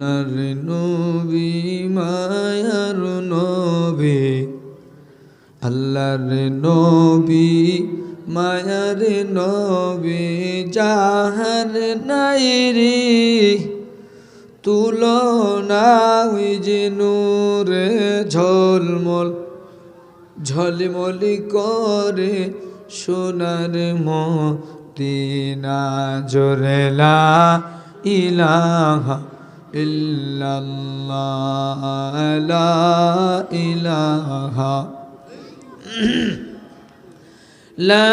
আল্লাহর নবী, মায়ার নবী। আল্লাহর নবী, মায়ার নবী যাহার নাই রে তুলনা ওই যে ঝলমল, ঝলমলি করে সোনার মদিনা জোরেলা ইলাহা ইল্লাল্লাহ লা ইলাহা লা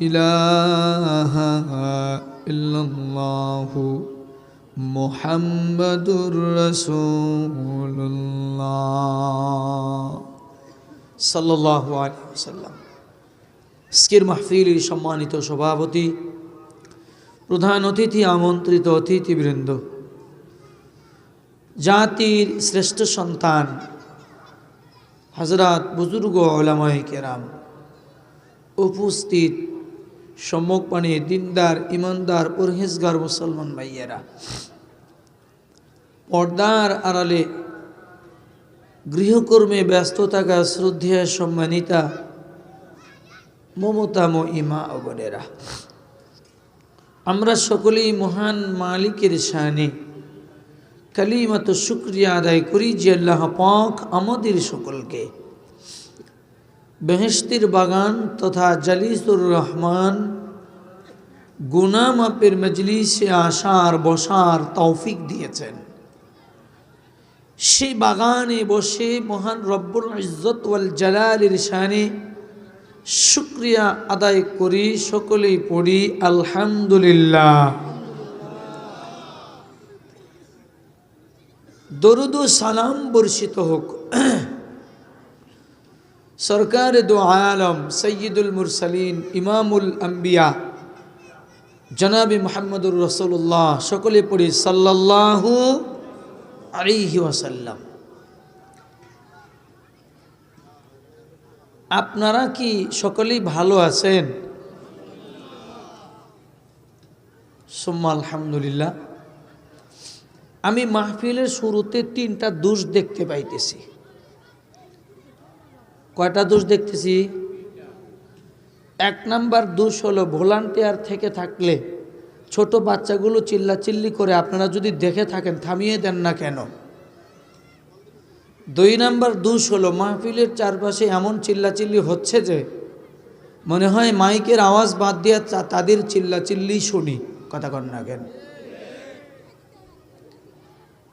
ইলাহা ইল্লাল্লাহু মুহাম্মাদুর রাসূলুল্লাহ সাল্লাল্লাহু আলাইহি ওয়াসাল্লাম আজকের মাহফিলের সম্মানিত সভাপতি প্রধান অতিথি আমন্ত্রিত অতিথিবৃন্দ। জাতির শ্রেষ্ঠ সন্তান হজরত বুজুর্গ ওলামাই কেরাম, উপস্থিত সম্মুখপানে দিনদার, ইমানদার, পরহেজগার মুসলমান ভাইয়েরা। পর্দার আড়ালে গৃহকর্মে ব্যস্ত থাকা শ্রদ্ধেয় সম্মানিতা মমতাম ইমা অবনেরা আমরা সকলেই মহান মালিকের শানে। কালিমাত শুক্রিয়া আদায় করি যে আল্লাহ পাক আমাদের সকলকে। বেহেস্তির বাগান তথা জালিসুর রহমান গুনামাপের মজলিসে আসার, বসার তৌফিক দিয়েছেন। সেই বাগানে বসে মহান রব্বুল ইজ্জত জালালের শানে শুক্রিয়া আদায় করি, সকলেই পড়ি, আলহামদুলিল্লাহ। দরুদ সালাম বর্ষিত হোক। সরকার দো আলম সৈয়দুল মুরসালিন, ইমামুল আম্বিয়া, জনাবি মোহাম্মদুর রসুল্লাহ সকলে পড়ি, সাল্লাল্লাহু আলাইহি ওয়াসাল্লাম। আপনারা কি সকলেই ভালো আছেন? সোম্মা আলহামদুলিল্লাহ। আমি মাহফিলের শুরুতে তিনটা দোষ দেখতে পাইতেছি। কয়টা দোষ দেখতেছি? এক নাম্বার দোষ হলো ভলান্টিয়ার থেকে থাকলে ছোট বাচ্চাগুলো চিল্লাচিল্লি করে আপনারা যদি দেখে থাকেন, থামিয়ে দেন না কেন? দুই নাম্বার দোষ হলো, মাহফিলের চারপাশে এমন চিল্লাচিল্লি হচ্ছে যে, মনে হয় মাইকের আওয়াজ বাদ দিয়ে তাদের চিল্লাচিল্লি শুনি, কথা কন না কেন?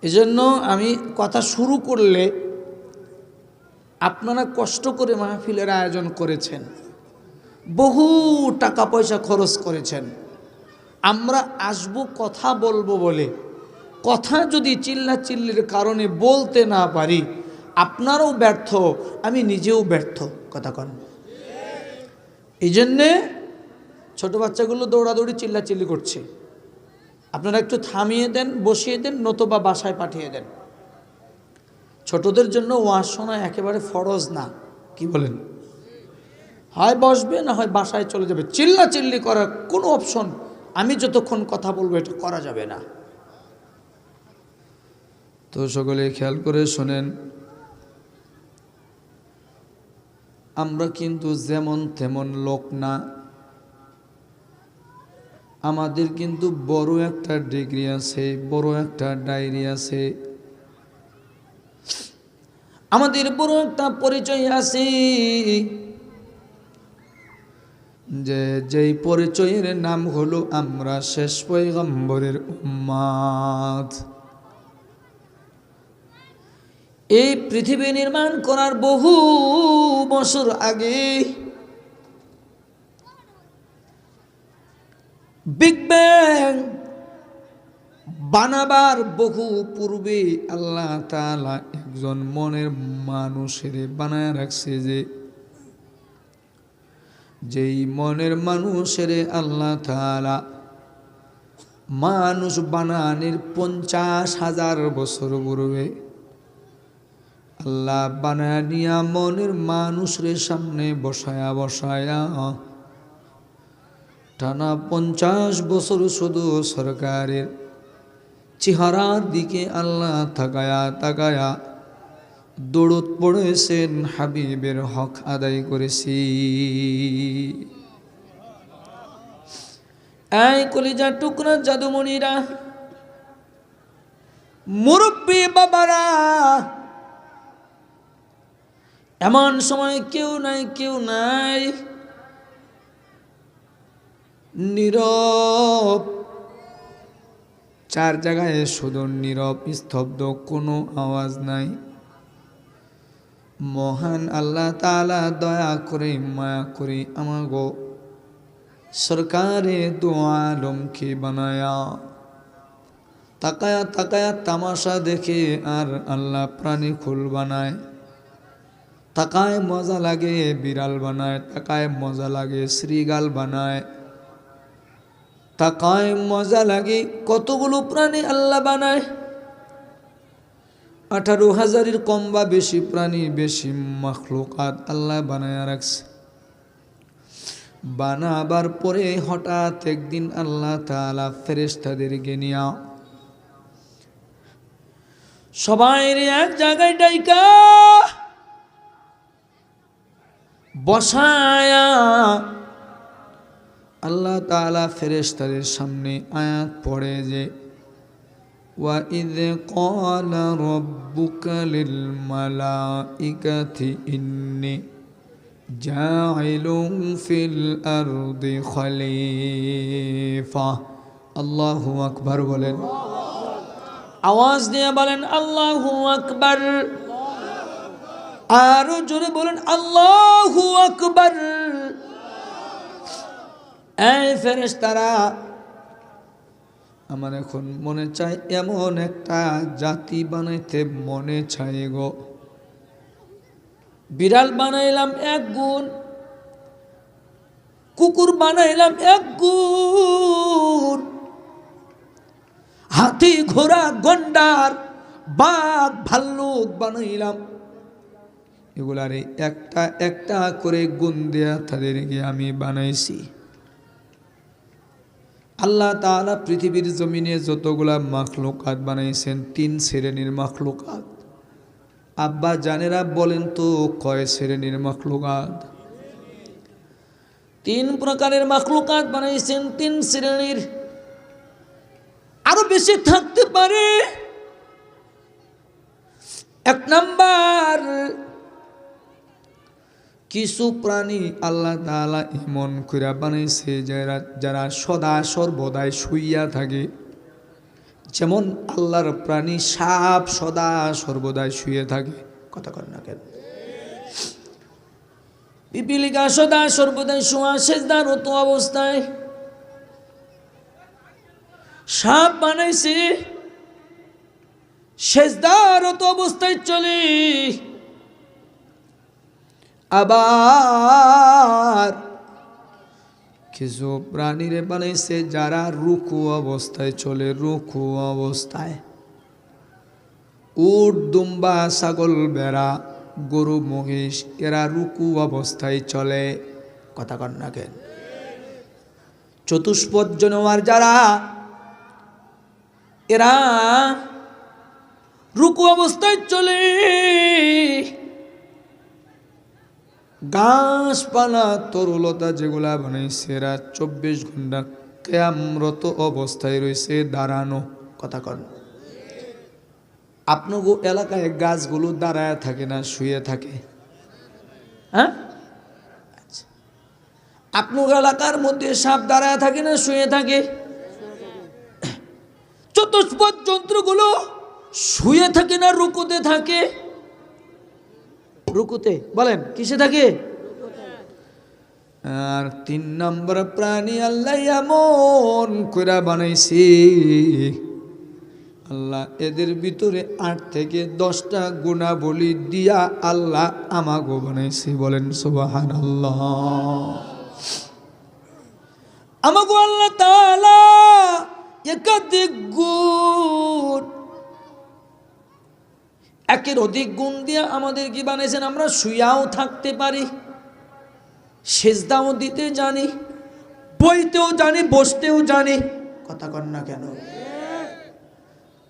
এজন্য আমি কথা শুরু করলে আপনারা কষ্ট করে মাহফিলের আয়োজন করেছেন, বহু টাকা পয়সা খরচ করেছেন। আমরা আসব কথা বলব বলে, কথা যদি চিল্লাচিল্লির কারণে বলতে না পারি আপনারও ব্যর্থ, আমি নিজেও ব্যর্থ, কথা কন। এই জন্যে ছোটো বাচ্চাগুলো দৌড়াদৌড়ি চিল্লাচিল্লি করছে। আপনারা একটু থামিয়ে দেন, বসিয়ে দেন, নতুবা বাসায় পাঠিয়ে দেন। ছোটদের জন্য ওয়াজ শোনা একেবারে ফরজ না, কি বলেন? হয় বসবে, না হয় বাসায় চলে যাবে। চিল্লা চিল্লি করার কোনো অপশন, আমি যতক্ষণ কথা বলব, এটা করা যাবে না। তো সকলে খেয়াল করে শোনেন আমরা কিন্তু যেমন তেমন লোক না। আমাদের কিন্তু বড় একটা ডিগ্রি আছে, বড় একটা ডায়েরি আছে। আমাদের বড় একটা পরিচয় আছে। যে, যেই পরিচয়ের নাম হলো আমরা শেষ পয়গম্বরের উম্মাদ। এই পৃথিবী নির্মাণ করার বহু বছর আগে বিগ ব্যাং বানাবার বহু পূর্বে আল্লাহ তালা একজন মনের মানুষের বানায় রাখছে যে, যেই মনের মানুষের আল্লাহ তালা মানুষ বানানের পঞ্চাশ হাজার বছর পূর্বে আল্লাহ বানায় নিয়া মনের মানুষের সামনে বসায়া বসায়া। টানা পঞ্চাশ বছর শুধু সরকারের চেহারার দিকে আল্লাহ তাকায়া তাকায়া দৌড়ত পড়েছেন হাবিবের হক আদায় করেছি। এই কলিজা টুকরা জাদুমণিরা, মুরব্বী বাবারা এমন সময় কেউ নাই কেউ নাই। নীরব। চার জায়গায় শুধু নীরব, স্তব্ধ, কোনো আওয়াজ নাই। মহান আল্লাহ তালা দয়া করে, মায়া করে আমাগো সরকারে দোয়ালমকে বানায়া। তাকায়া তাকায়া, তামাশা দেখে আর আল্লাহ প্রাণী খুল বানায়। তাকায় মজা লাগে, বিড়াল বানায়, তাকায় মজা লাগে, শ্রীগাল বানায়। তাকায় মজা লাগে, কতগুলো প্রাণী আল্লাহ বানায়। আঠারো হাজারের কম বা বেশি প্রাণী, বেশি মখলুকাত আল্লাহ বানায় রাখছে বানাবার পরে হঠাৎ একদিন আল্লাহ তালা ফেরেস্তাদেরকে নিয়া সবাই এক জায়গায় ডাইকা। বসায়া আল্লাহ তালা ফেরেস্তাদের সামনে আয়াত পড়ে যে وإذ قال ربك للملائكة إني جاعل في الأرض خليفة الله أكبر বলেন আওয়াজ দিয়ে বলেন আল্লাহু আকবার আরও জোরে বলেন, আল্লাহু আকবার। ফেরেশতারা, আমার এখন মনে চায় এমন একটা জাতি বানাইতে মনে চাই গো। বিড়াল বানাইলাম এক গুণ, কুকুর বানাইলাম এক গুণ, হাতি, ঘোড়া, গন্ডার, বাঘ, ভাল্লুক বানাইলাম এগুলারে একটা একটা করে গুণ দেয়া তাদেরকে আমি বানাইছি। আল্লাহ তাআলা পৃথিবীর জমিনে যতগুলা মাখলুকাত বানাইছেন, তিন শ্রেণির মাখলুকাত। আব্বা জানেরা বলেন তো, কয় শ্রেণির মাখলুকাত? তিন প্রকারের মাখলুকাত বানাইছেন, তিন শ্রেণির। আরও বেশি থাকতে পারে। এক নাম্বার কিছু প্রাণী আল্লাহ তাআলা এমন করে বানাইছে যারা যারা সদা সর্বদাই শুইয়া থাকে। যেমন আল্লাহর প্রাণী সাপ সদা সর্বদাই শুয়ে থাকে। কথা কর না কেন? পিপিলিকা সদা সর্বদাই শোয়া সেজদার অত অবস্থায়। সাপ বানাইছে সেজদার অত অবস্থায় চলে। আবার কিছু প্রাণীরে বানাইছে যারা রুকু অবস্থায় চলে, রুকু অবস্থায়। উট, দুম্বা, ছাগল বেড়া গরু, মহিষ, এরা রুকু অবস্থায় চলে। কথা কন না কেন? চতুষ্পদ জনওয়ার যারা, এরা রুকু অবস্থায় চলে। গাছপালা, তরুলতা যেগুলা বানাইছে এরা চব্বিশ ঘণ্টা কেয়ামরত অবস্থায় রয়েছে, দাঁড়ানো কথা কন। আপনাগো এলাকায় গাছগুলো দাঁড়ায় থাকে না, শুয়ে থাকে। হ্যাঁ? আচ্ছা। আপনার এলাকার মধ্যে সাপ দাঁড়ায় থাকে না, শুয়ে থাকে? চতুষ্পদ যন্ত্রগুলো শুয়ে থাকে না, রুকুতে থাকে? রুকুতে। বলেন, কিসে থাকে? আর তিন নম্বর প্রাণী আল্লাহ এমন করে বানাইছি। আল্লাহ এদের ভিতরে আট থেকে দশটা গুণাবলী দিয়া আল্লাহ আমাগো বানাইছি, বলেন সুবাহান আল্লাহ আমাগো আল্লাহ তাআলা একাধিক গুণ একের অধিক গুণ দিয়ে আমাদের কি বানিয়েছেন আমরা শুয়াও থাকতে পারি, সেজদাও দিতে জানি, বইতেও জানি, বসতেও জানি। কথা কর না কেন?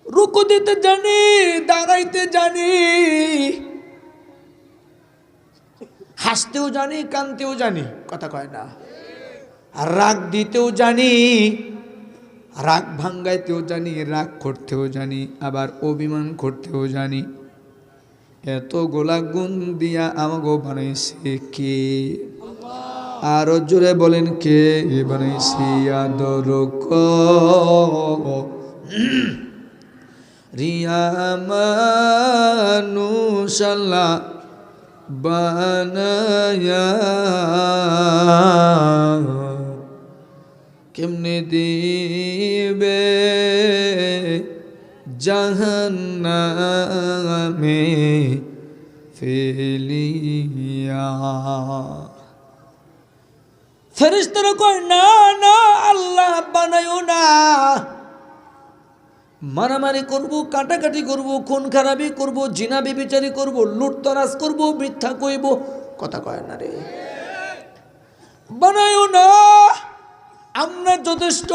রুকু দিতে জানি, দাঁড়াইতে জানি, হাসতেও জানি, কানতেও জানি। কথা কয় না? রাগ দিতেও জানি, রাগ ভাঙ্গাইতেও জানি, রাগ করতেও জানি, আবার অভিমান করতেও জানি। এত গোলা গুণ দিয়া আমাকে বানাইছে কে? আরও জোরে বলেন কে বানাইছি আদর রিয়া মানুষাল্লাহ বানায়া কেমনে দিবে? জাহান্নামে ফেলিয়া। ফেরেশতারা কয়, না না, আল্লাহ বানায়ও না। মারামারি করব, কাটাকাটি করব, খুন খারাপি করব, জিনা বেবিচারি করব, লুটতরাজ করব, মিথ্যা কইব। কথা কয় না রে। বানায়ও না। আমরা যথেষ্ট।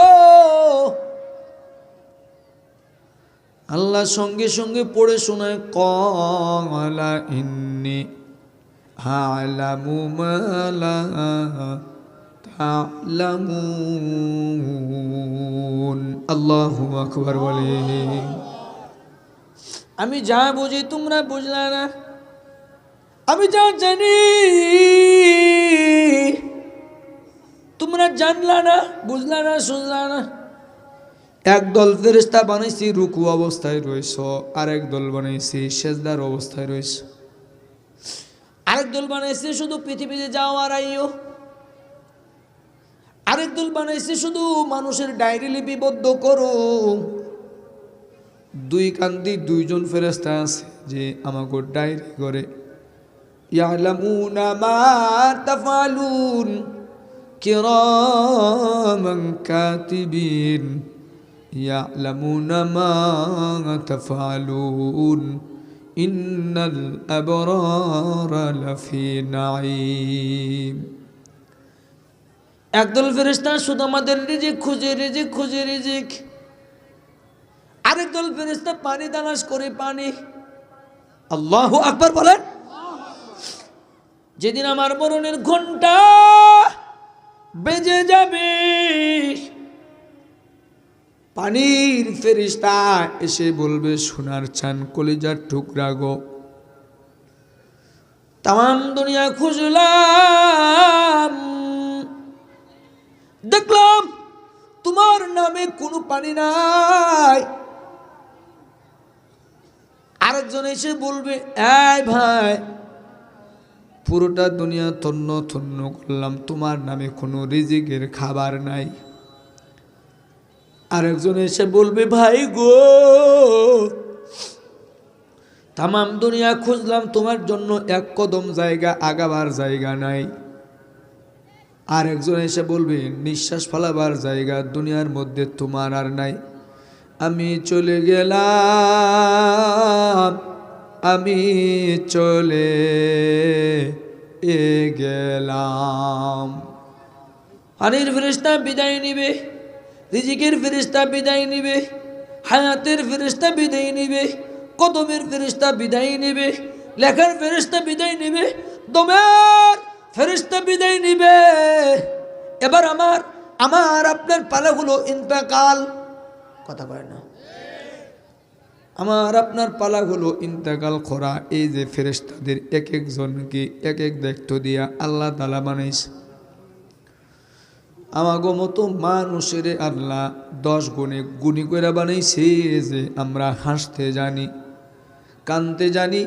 আল্লাহ সঙ্গে সঙ্গে পড়ে শোনায়, কলা ইন্নি বলে। আমি যা বুঝি তোমরা বুঝলা না। আমি যা জানি, তোমরা জানলা না, বুঝলা না, শুনলা না। একদল ফেরিস্তা বানাইছি, রুকু অবস্থায় রয়েছ, আরেক দল বানাইছি, সেজদার অবস্থায় রয়েছ। আরেক দল বানাইছে শুধু পৃথিবীতে যাও আর আইও আরেক দল বানাইছে শুধু মানুষের ডায়েরি লিপিবদ্ধ করো। দুই কান্দি দুইজন ফেরেস্তা আছে যে আমাকে ডায়েরি করে। ইয়ালামুনা কিরামান কাতিবিন। يعلمون ما تفعلون إن الأبرار لفي نعيم একদল ফেরেস্তা শুধু আমাদের রিজিক খুঁজে রিজিক খুঁজে রিজিক আরেক দল ফেরেস্তা পানি তালাশ করে পানি আল্লাহ আকবার বলেন যেদিন আমার মরণের ঘন্টা বেজে যাবে পানির ফেরিস্তা এসে বলবে, সোনার চান কলিজার টুকরা গো। তাম দুনিয়া খুঁজলাম। দেখলাম তোমার নামে কোনো পানি নাই। আরেকজন এসে বলবে, এই ভাই, পুরোটা দুনিয়া তন্ন তন্ন করলাম, তোমার নামে কোনো রিজিকের খাবার নাই। আরেকজন এসে বলবে, ভাই গো, তামাম দুনিয়া খুঁজলাম, তোমার জন্য এক কদম জায়গা, আগাবার জায়গা নাই। আর একজন এসে বলবে, নিঃশ্বাস ফেলাবার জায়গা দুনিয়ার মধ্যে তোমার আর নাই। আমি চলে গেলাম, আমি চলে এ গেলাম। পানির ফেরিস্তা বিদায় নিবে। রিজিকের ফেরিস্তা বিদায় নিবে, হায়াতের ফেরিস্তা বিদায় নিবে, কদমের ফেরিস্তা বিদায় নিবে, লেখার ফেরিস্তা বিদায় নিবে, দমের ফেরিস্তা বিদায় নিবে। এবার আমার আমার আপনার পালা পালাগুলো ইন্তাকাল। কথা কয় না। আমার আপনার পালাগুলো ইন্তেকাল করা এই যে ফেরেস্তাদের এক একজনকে এক এক দায়িত্ব দিয়া আল্লাহ তালা বানাইছে। আমাগো মতো মানুষের আল্লাহ দশ গুণে গুণি করে বানাইছে যে আমরা হাসতে জানি, কানতে জানি,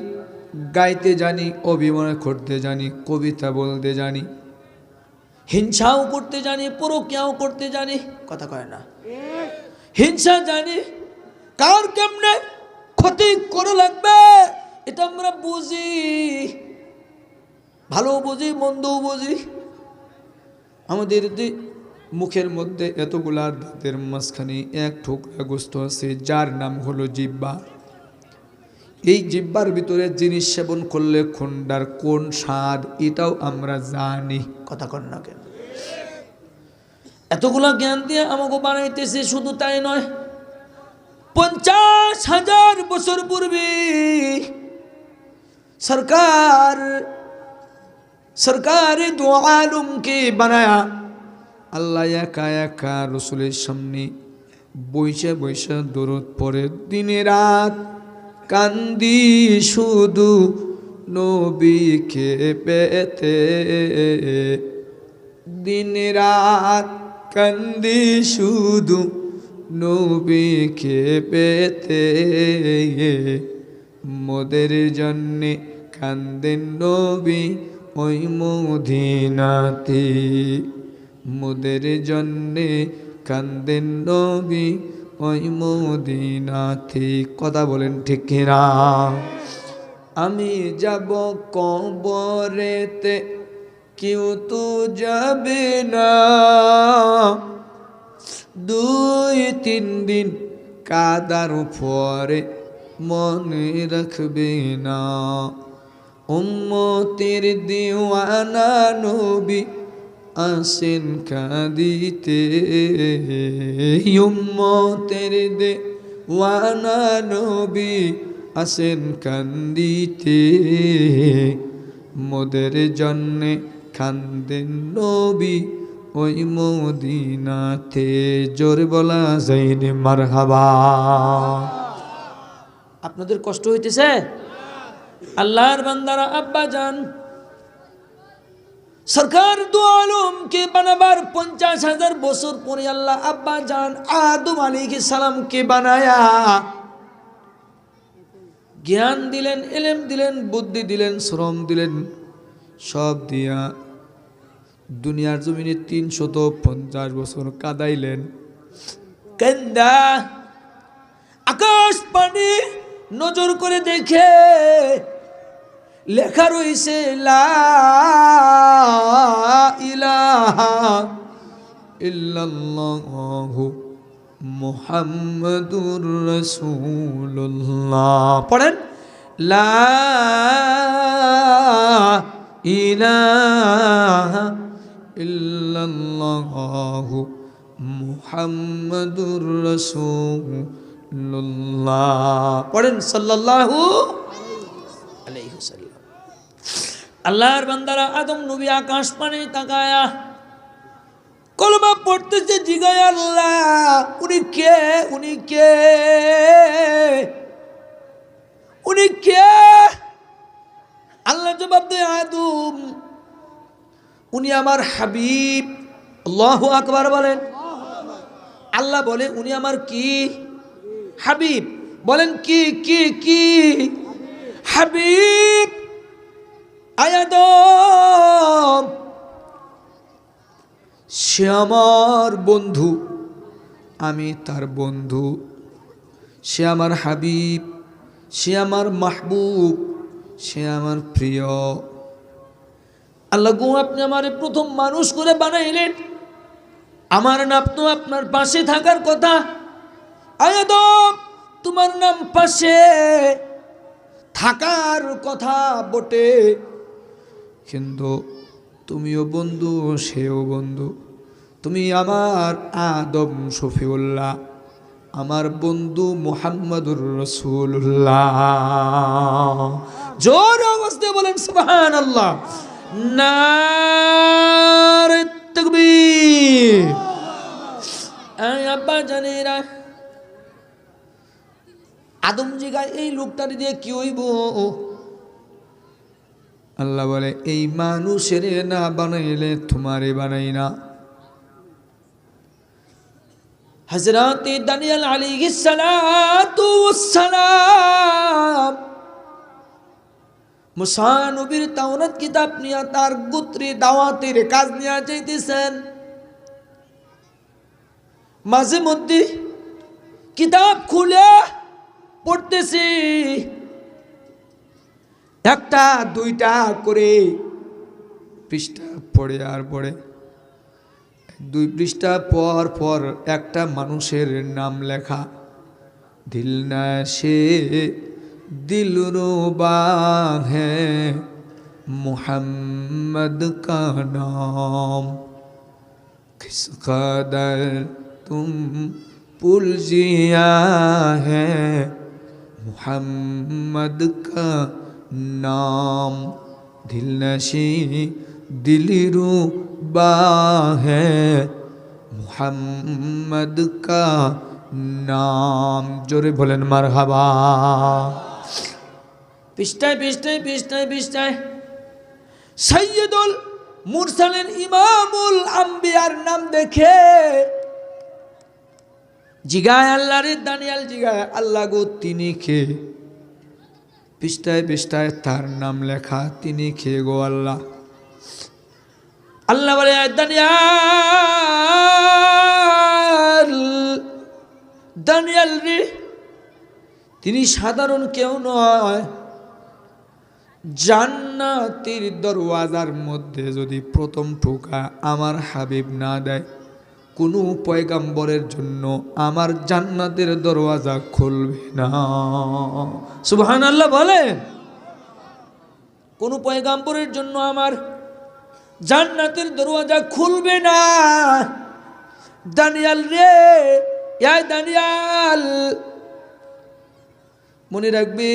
গাইতে জানি অভিমান করতে জানি, কবিতা বলতে জানি, হিংসাও করতে জানি, পরকিয়াও করতে জানি। কথা কয় না। হিংসা জানি, কার কেমনে ক্ষতি করে লাগবে, এটা আমরা বুঝি। ভালো বুঝি, মন্দও বুঝি। আমাদের যে মুখের মধ্যে এতগুলা দাঁতের মাঝখানে এক ঠোকরা গোস্ত আছে, যার নাম হলো জিব্বা। এই জিব্বার ভিতরে জিনিস সেবন করলে খন্ডার কোন স্বাদ, এটাও আমরা জানি। কথা কন না কেন? এতগুলা জ্ঞান দিয়ে আমাকে বানাইতেছে শুধু তাই নয়, পঞ্চাশ হাজার বছর পূর্বে সরকার সরকার দু আলমকে বানায়া আল্লাহ একা একা রসুলের সামনে বৈশা বৈশা দরদ পরে দিনে রাত কান্দি শুধু নবীকে পেতে। দিন রাত কান্দি শুধু নবীকে পেতে। মোদের জন্যে কান্দেন নবী ওই মদিনাতে। মুদের জন্যে কান্দেন নবী ওই মদিনাতে। কথা বলেন ঠিক কিনা? আমি যাব কবরেতে, কেউ তো যাবে না। দুই তিন দিন কাদার পরে মনে রাখবে না। উম্মতের দিওয়ানা নবী আসেন কাঁদিতে। উম্মতের দেওয়ানা নবী আসেন কান্দিতে মোদের জন্যে কান্দেন নবী ওই মদিনাতে। জোর বলা যাইনি মারহাবা। আপনাদের কষ্ট হইতেছে? আল্লাহর বান্দারা, আব্বা যান সরকার দু আলমকে বানাবার পঞ্চাশ হাজার বছর পরে আল্লাহ আব্বা যান আদম আলীকে সালামকে বানায়া জ্ঞান দিলেন, এলেম দিলেন, বুদ্ধি দিলেন, শ্রম দিলেন, সব দিয়া দুনিয়ার জমিনে তিনশত পঞ্চাশ বছর কাদাইলেন। কেন্দা আকাশ পানি নজর করে দেখে লেখা ইল্লাল্লাহু মুহাম্মাদুর রাসূলুল্লাহ। পড়েন লা ইলাহা ইল্লাল্লাহু মুহাম্মাদুর রাসূলুল্লাহ। পড়েন সাল্লাল্লাহু আলাইহি ওয়াসাল্লাম আল্লাহর বান্দারা আদম নবী আকাশ পানে তাকায়া কলমা পড়তেছে, জিগায় আল্লাহ, উনি কে? উনি কে? উনি কে? আল্লাহ জবাব দেয়, আদম, উনি আমার হাবিব। আল্লাহ আকবার বলেন। আল্লাহ বলে, উনি আমার কি? হাবিব। বলেন, কি কি কি? হাবিব। আয়াদম। সে আমার বন্ধু, আমি তার বন্ধু। সে আমার হাবিব, সে আমার মাহবুব, সে আমার প্রিয়। আল্লাহ গো, আপনি আমার প্রথম মানুষ করে বানাইলেন। আমার নাম তো আপনার পাশে থাকার কথা। আয়াদম, তোমার নাম পাশে থাকার কথা বটে। কিন্তু তুমিও বন্ধু, সেও বন্ধু। তুমি আমার আদম শফিউল্লাহ, আমার বন্ধু মোহাম্মদুর রসুল্লাহ জোর অবস্থায় বলেন সুবাহান আল্লাহ আব্বা জানেরা, আদম জিগায় এই লোকটার দিয়ে কি হইব? আল্লাহ বলে, এই মানুষের না বানাইলে তোমারে বানাই না। হজরত দানিয়াল আলী সালাম মুসানবীর তাওরাত কিতাব নিয়ে তার গুত্রে দাওয়াতের কাজ নিয়ে চাইতেছেন মাঝে মধ্যে কিতাব খুলে পড়তেছি। একটা, দুইটা করে পৃষ্ঠা পড়ে আর পড়ে। দুই পৃষ্ঠা পর পর একটা মানুষের নাম লেখা। দিল না সে, দিল হ্যাঁ মোহাম্মদ কানাম নাম। তুম পুলজিয়া হ্যাঁ মোহাম্মদ কা নাম দিল নশি দিলি রুবা হ্যাঁ মোহাম্মদ কা নাম। জোরে বলেন মার হাবা পৃষ্ঠায় পৃষ্ঠায় পৃষ্ঠায় পৃষ্ঠায়। সৈয়দুল মুরসালের ইমামুল আম্বিয়ার নাম দেখে। জিগায় আল্লাহ রে দানিয়াল জিগায় আল্লাহ গো, তিনি খেয়ে পৃষ্ঠায় পৃষ্ঠায় তার নাম লেখা, তিনি খেয়ে গো আল্লাহ। আল্লাহ বলে দানিয়াল দানিয়াল রে, তিনি সাধারণ কেউ নয়। জান্নাতির দরওয়াজার মধ্যে যদি প্রথম ঠোকা আমার হাবিব না দেয় কোনো পয়গাম্বরের জন্য আমার জান্নাতের দরওয়াজা খুলবে না। সুবহান আল্লাহ বলেন, কোনো পয়গাম্বরের জন্য আমার জান্নাতের দরওয়াজা খুলবে না। দানিয়াল রে দানিয়াল, মনে রাখবি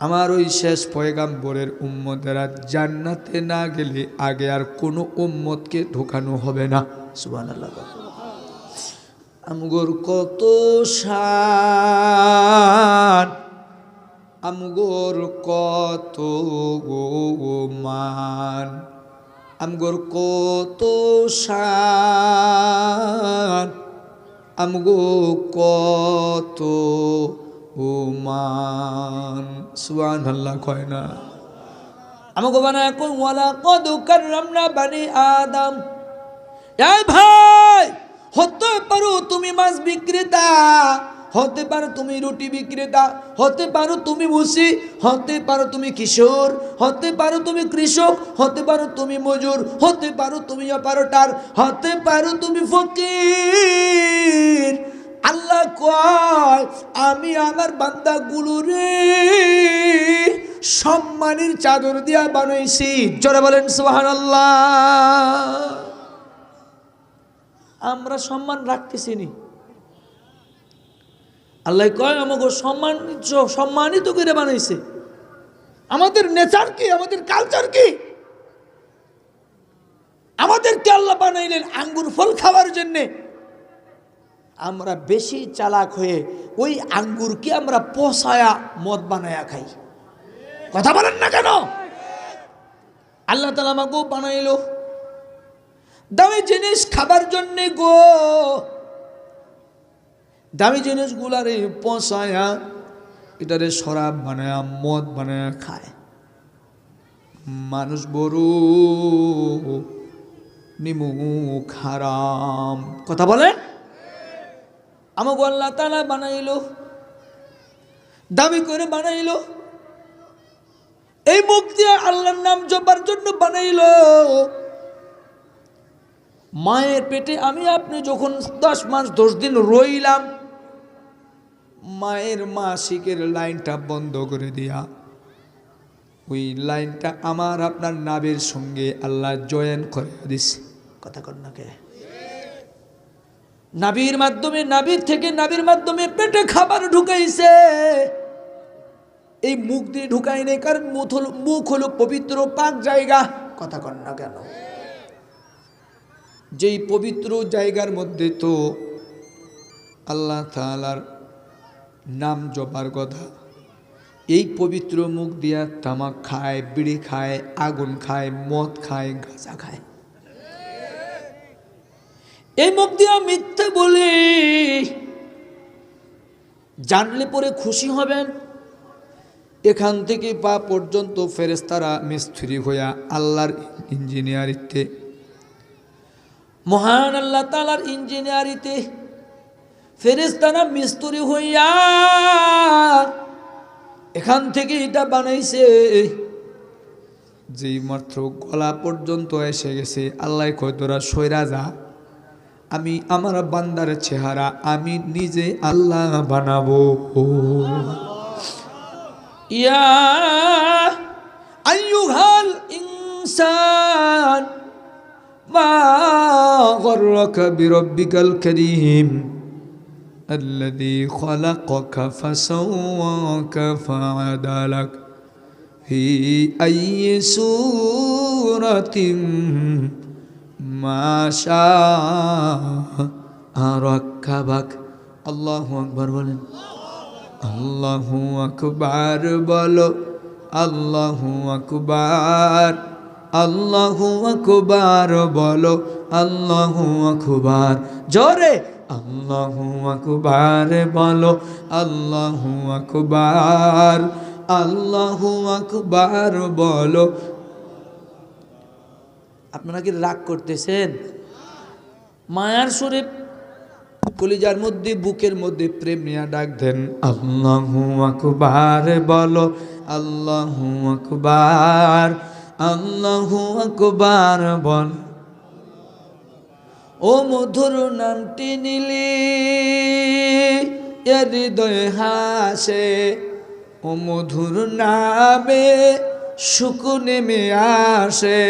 আমার ওই শেষ পয়গাম্বরের উম্মতেরা জান্নাতে না গেলে আগে আর কোনো উম্মতকে ঢোকানো হবে না। সুবান আমগোর কত শান, আমগোর কত মান আমগোর কত শান, আমগো কত মান সুবান আল্লাহ কয় না। আমাকে বানায় কোন ওয়ালা কদ কাররামনা বানি আদম। এই ভাই, হতে পারো তুমি মাছ বিক্রেতা, হতে পারো তুমি রুটি বিক্রেতা, হতে পারো তুমি মুসি হতে পারো তুমি কিশোর, হতে পারো তুমি কৃষক, হতে পারো তুমি মজুর, হতে পারো তুমি অপারটার, হতে পারো তুমি ফকির। আল্লাহ কয়, আমি আমার বান্দাগুলো রে সম্মানের চাদর দিয়া বানাইছি। জোরে বলেন সোহান আমরা সম্মান রাখতেছি নি। আল্লাহ কয় আমাকে সম্মান সম্মানিত করে বানাইছে। আমাদের নেচার কি? আমাদের কালচার কি? আমাদেরকে আল্লাহ বানাইলেন আঙ্গুর ফল খাওয়ার জন্যে। আমরা বেশি চালাক হয়ে ওই আঙ্গুরকে আমরা পচায়া মদ বানায়া খাই। কথা বলেন না কেন? আল্লাহ তালা আমাকেও বানাইলো। দামি জিনিস খাবার জন্যে গো। দামি জিনিসগুলারে পচায়া এটারে শরাব বানায়া, মদ বানায়া খায়। মানুষ বড় নিমুখ, হারাম। কথা বলেন? আমাকে আল্লাহ তালা বানাইলো, দাবি করে বানাইল। এই মুখ দিয়ে আল্লাহর নাম জপার জন্য বানাইলো। মায়ের পেটে আমি আপনি যখন দশ মাস, দশ দিন রইলাম, মায়ের মাসিকের লাইনটা বন্ধ করে দিয়া, ওই লাইনটা আমার আপনার নাবের সঙ্গে আল্লাহ জয়েন করে দিস কথা কর না কে? নাবির মাধ্যমে, নাবির থেকে নাবির মাধ্যমে পেটে খাবার ঢুকাইছে। এই মুখ দিয়ে ঢুকাই নেই, কারণ মুখ হলো মুখ হলো পবিত্র পাক জায়গা। কথা কন না কেন? যেই পবিত্র জায়গার মধ্যে তো আল্লাহ তালার নাম জপার কথা, এই পবিত্র মুখ দিয়া তামাক খায়, বিড়ি খায়, আগুন খায়, মদ খায়, গাঁজা খায়। এই মুখ দিয়া মিথ্যে বলি। জানলে পরে খুশি হবেন। এখান থেকে পা পর্যন্ত ফেরেস্তারা মিস্ত্রি হইয়া আল্লাহর ইঞ্জিনিয়ারিতে। মহান আল্লাহ তালার ইঞ্জিনিয়ারিতে ফেরেস্তারা মিস্ত্রি হইয়া এখান থেকে এটা বানাইছে। যেই মাত্র গলা পর্যন্ত এসে গেছে আল্লাহ কয়, তোরা সৈরা যা। আমি আমার বান্দার চেহারা আমি নিজে আল্লাহ বানাবো ইয়া আইয়ুহাল ইনসান মা গররাকা বিরব্বিকাল কারীম الذي خلقك فسواك فعدلك في أي سورة মাশা আকবর বলেন। আল্লাহ আকবার বলো। আল্লাহ আকবার। আল্লাহ আকবার বলো। আল্লাহ আকবার। জোরে। আল্লাহ আকবার বলো। আল্লাহ আকবার। আল্লাহ আকবার বলো। আপনারা কি রাগ করতেছেন? মায়ার শরীফ কলিজার মধ্যে, বুকের মধ্যে প্রেম নিয়ে ডাক দেন, আল্লাহু আকবার বলো, আল্লাহু আকবার আল্লাহু আকবার বল। ও মধুর নামটি নিলি হৃদয় হাসে। ও মধুর নামে সুখ নেমে আসে।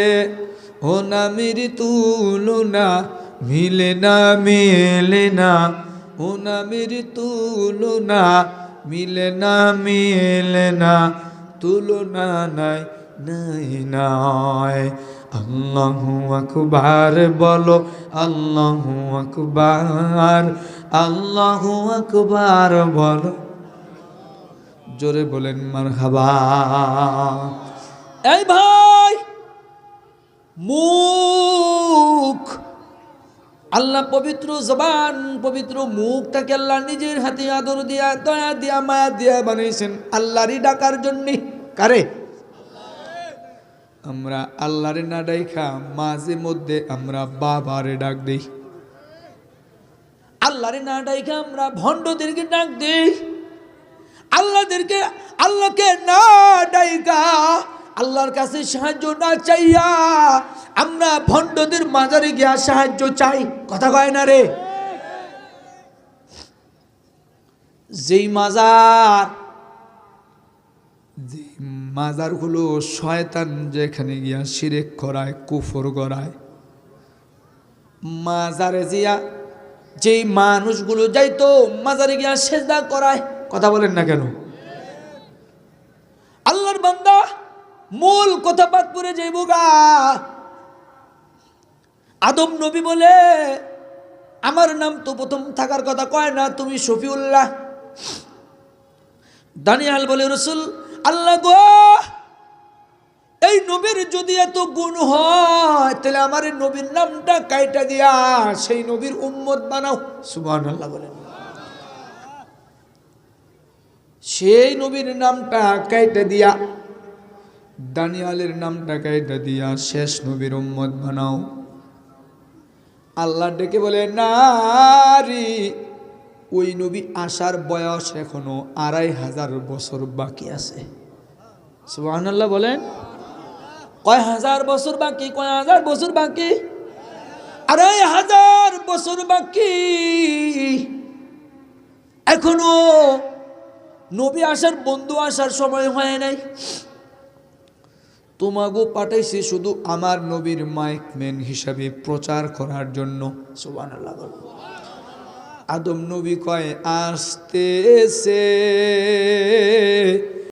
ও নামের তুলনা মিলে না মিলে না। ও নামের তুলনা মিলে না মিলে না। তুলনা নাই নাই নাই। আল্লাহু আকবার বলো, আল্লাহু আকবার আল্লাহু আকবার বলো। জোরে বলেন, মারহাবা। এই ভাই! মুখ। আল্লাহ পবিত্র জবান, পবিত্র মুখটাকে আল্লাহ নিজের হাতে আদর দিয়া, দয়া দিয়া, মায়া দিয়া বানাইছেন আল্লাহরই ডাকার জন্যে। কারে? আমরা আল্লাহরে না ডাইখা, মাঝে মধ্যে আমরা বাবারে ডাক দিই। আল্লাহরে না ডাইখা আমরা ভণ্ডদেরকে ডাক দিই। আল্লাহদেরকে, আল্লাহকে না ডাইকা আল্লাহর কাছে সাহায্য না চাইয়া আমরা ভণ্ডদের মাজারে গিয়া সাহায্য চাই। কথা কয় না রে? যেই মাজার যে মাজারগুলো শয়তান যেখানে গিয়া শিরেক করায়, কুফর করায় মাজারে জিয়া যেই মানুষগুলো যাইতো, মাজারে গিয়া সেজদা করায়। কথা বলেন না কেন? আল্লাহর বান্দা মূল কথা বাদ করে যাইব গা। আদম নবী বলে, আমার নাম তো প্রথম থাকার কথা কয় না, তুমি শফিউল্লাহ। দানিয়াল বলে, রসুল, আল্লাহ গো, এই নবীর যদি এত গুণ হয়, তাহলে আমার নবীর নামটা কাইটা দিয়া সেই নবীর উম্মত বানাও। সুবান আল্লাহ বলেন। সেই নবীর নামটা কাইটা দিয়া দানিয়ালের নামটা কাইটা দিয়া শেষ নবীর উম্মত বানাও। আল্লাহ ডেকে বলে, নারী, ওই নবী আসার বয়স এখনও আড়াই হাজার বছর বাকি আছে। সুবাহ বলেন। কয় হাজার বছর বাকি? কয় হাজার বছর বাকি? আড়াই হাজার বছর বাকি। এখনও নবী আসার, বন্ধু আসার সময় হয় নাই। তোমাগো পাঠাইছি শুধু আমার নবীর মাইক ম্যান হিসাবে প্রচার করার জন্য। সোবান আদম নবী কয়, আসতেছে।